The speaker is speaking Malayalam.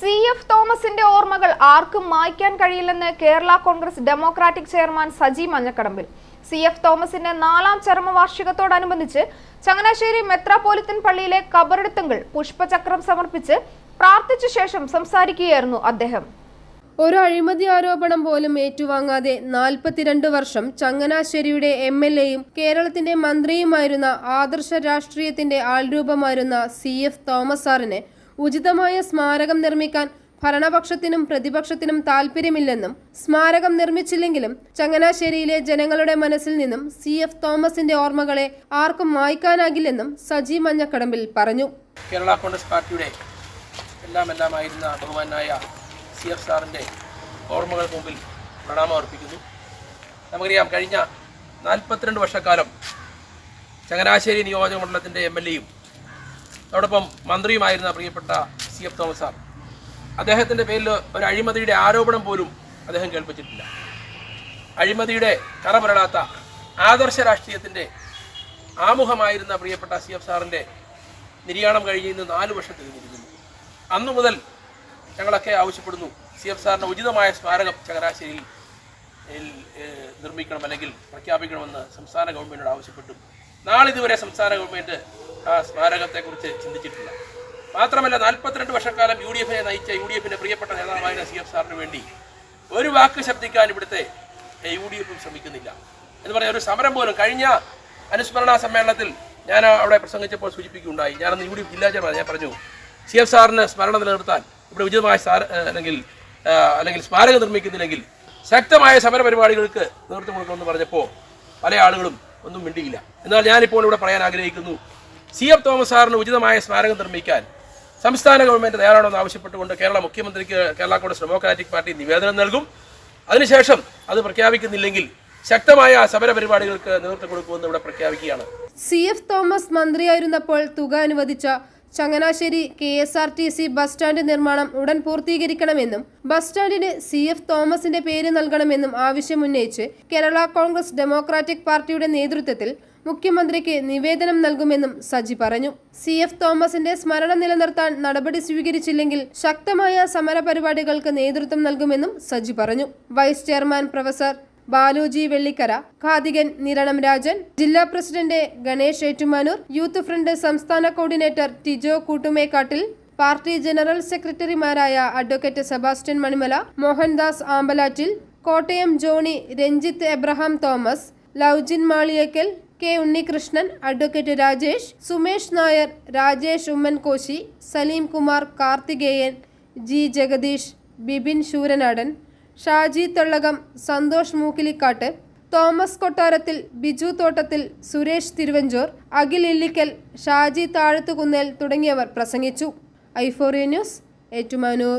സി എഫ് തോമസിന്റെ ഓർമ്മകൾ ആർക്കും മായ്ക്കാൻ കഴിയില്ലെന്ന് Kerala Congress Democratic chairman Saji Manjakadambil. C F തോമസിന്റെ നാലാം ചരമവാർഷികത്തോടനുബന്ധിച്ച് ചങ്ങനാശ്ശേരി മെത്രാപോലിത്തൻ പള്ളിയിലെ കബറെടുത്തുകൾ പുഷ്പചക്രം സമർപ്പിച്ച് പ്രാർത്ഥിച്ച ശേഷം സംസാരിക്കുകയായിരുന്നു അദ്ദേഹം. ഒരു അഴിമതി ആരോപണം പോലും ഏറ്റുവാങ്ങാതെ നാൽപ്പത്തിരണ്ട് വർഷം ചങ്ങനാശ്ശേരിയുടെ എം എൽ എയും കേരളത്തിന്റെ മന്ത്രിയുമായിരുന്ന ആദർശ രാഷ്ട്രീയത്തിന്റെ ആൾരൂപമായിരുന്ന സി എഫ് തോമസ് സാറിന് ഉചിതമായ സ്മാരകം നിർമ്മിക്കാൻ ഭരണപക്ഷത്തിനും പ്രതിപക്ഷത്തിനും താല്പര്യമില്ലെന്നും സ്മാരകം നിർമ്മിച്ചില്ലെങ്കിലും ചങ്ങനാശ്ശേരിയിലെ ജനങ്ങളുടെ മനസ്സിൽ നിന്നും സി എഫ് തോമസിന്റെ ഓർമ്മകളെ ആർക്കും മായ്ക്കാനാകില്ലെന്നും സജി മഞ്ഞക്കടമ്പിൽ പറഞ്ഞു. കേരള കോൺഗ്രസ് പാർട്ടിയുടെ എല്ലാം എല്ലാമായിരുന്ന ബഹുമാനായ സി എഫ് സാറിന്റെ ഓർമ്മകൾക്ക് മുമ്പിൽ പ്രണാമം അർപ്പിക്കുന്നു. നമുക്കറിയാം കഴിഞ്ഞ നാൽപ്പത്തിരണ്ട് വർഷക്കാലം ചങ്ങനാശ്ശേരി നിയോജക മണ്ഡലത്തിന്റെ എം എൽ എയും അതോടൊപ്പം മന്ത്രിയുമായിരുന്ന പ്രിയപ്പെട്ട സി എഫ് തോമസ് സാർ. അദ്ദേഹത്തിന്റെ പേരിൽ ഒരു അഴിമതിയുടെ ആരോപണം പോലും അദ്ദേഹം കേൾപ്പിച്ചിട്ടില്ല. അഴിമതിയുടെ കറപുരളാത്ത ആദർശ രാഷ്ട്രീയത്തിന്റെ ആമുഖമായിരുന്ന പ്രിയപ്പെട്ട സി എഫ് സാറിന്റെ നിര്യാണം കഴിഞ്ഞ് നാല് വർഷത്തിൽ നിന്നിരുന്നു അന്നു മുതൽ ഞങ്ങളൊക്കെ ആവശ്യപ്പെടുന്നു സി എഫ് സാറിന്റെ ഉചിതമായ സ്മാരകം ചങ്ങനാശ്ശേരിയിൽ നിർമ്മിക്കണം അല്ലെങ്കിൽ പ്രഖ്യാപിക്കണമെന്ന് സംസ്ഥാന ഗവൺമെന്റിനോട് ആവശ്യപ്പെട്ടു. നാളിതുവരെ സംസ്ഥാന ഗവൺമെന്റ് ആ സ്മാരകത്തെക്കുറിച്ച് ചിന്തിച്ചിട്ടില്ല. മാത്രമല്ല നാൽപ്പത്തിരണ്ട് വർഷക്കാലം യു ഡി എഫിനെ നയിച്ച യു ഡി എഫിന്റെ പ്രിയപ്പെട്ട നേതാവായ സി എഫ് സാറിന് വേണ്ടി ഒരു വാക്ക് ശബ്ദിക്കാൻ ഇവിടുത്തെ യു ഡി എഫും ശ്രമിക്കുന്നില്ല. എന്ന് പറഞ്ഞ ഒരു സമരം പോലും കഴിഞ്ഞ അനുസ്മരണ സമ്മേളനത്തിൽ ഞാൻ അവിടെ പ്രസംഗിച്ചപ്പോൾ സൂചിപ്പിക്കുകയുണ്ടായി. ഞാനന്ന് യു ഡി എഫ് ജില്ലാ ചെയർമാൻ ഞാൻ പറഞ്ഞു സി എഫ് സാറിന് സ്മരണ നിലനിർത്താൻ ഇവിടെ ഉചിതമായ സാർ അല്ലെങ്കിൽ അല്ലെങ്കിൽ സ്മാരകം നിർമ്മിക്കുന്നില്ലെങ്കിൽ ശക്തമായ സമര പരിപാടികൾക്ക് നേതൃത്വം കൊടുക്കണമെന്ന് പറഞ്ഞപ്പോൾ പല ആളുകളും ഒന്നും മിണ്ടിയില്ല. എന്നാൽ ഞാനിപ്പോൾ ഇവിടെ പറയാൻ ആഗ്രഹിക്കുന്നു സി എഫ് തോമസ് സാറിന് ഉചിതമായ സ്മാരകം നിർമ്മിക്കാൻ സംസ്ഥാന ഗവൺമെന്റ് തയ്യാറാണോ എന്ന് ആവശ്യപ്പെട്ടുകൊണ്ട് കേരള മുഖ്യമന്ത്രിക്ക് കേരള കോൺഗ്രസ് ഡെമോക്രാറ്റിക് പാർട്ടി നിവേദനം നൽകും. അതിനുശേഷം അത് പ്രഖ്യാപിക്കുന്നില്ലെങ്കിൽ ശക്തമായ സമര പരിപാടികൾക്ക് നേതൃത്വം കൊടുക്കുമെന്ന് ഇവിടെ പ്രഖ്യാപിക്കുകയാണ്. സി എഫ് തോമസ് മന്ത്രിയായിരുന്നപ്പോൾ തുക അനുവദിച്ച Changanassery K S R T C bus stand നിർമ്മാണം ഉടൻ പൂർത്തീകരിക്കണമെന്നും ബസ് സ്റ്റാൻഡിന് സി എഫ് തോമസിന്റെ പേര് നൽകണമെന്നും ആവശ്യമുന്നയിച്ച് കേരള കോൺഗ്രസ് ഡെമോക്രാറ്റിക് പാർട്ടിയുടെ നേതൃത്വത്തിൽ മുഖ്യമന്ത്രിക്ക് നിവേദനം നൽകുമെന്നും സജി പറഞ്ഞു. സി എഫ് തോമസിന്റെ സ്മരണ നിലനിർത്താൻ നടപടി സ്വീകരിച്ചില്ലെങ്കിൽ ശക്തമായ സമരപരിപാടികൾക്ക് നേതൃത്വം നൽകുമെന്നും സജി പറഞ്ഞു. Vice chairman professor Baluji Vellikkara ഖാദികൻ Niranam Rajan ജില്ലാ president Ganesh Ettumanoor youth front സംസ്ഥാന coordinator Tijo Koottumekkattil party general സെക്രട്ടറിമാരായ advocate Sebastian Manimala Mohandas Ambalattil Kottayam Johnny Ranjith Abraham Thomas Lovejin Maliyakkal K Unnikrishnan advocate Rajesh Sumesh Nair Rajesh Oommen Koshy Saleem Kumar Karthikeyan G Jagadeesh Bibin Sooranadan Shaji Thallakam Santhosh Mookkilikattu Thomas Kottarathil Biju Thottathil Suresh Thiruvanchoor Akhil Illikkal Shaji Thazhathukunnel തുടങ്ങിയവർ പ്രസംഗിച്ചു. Euphoria news Ettumanoor.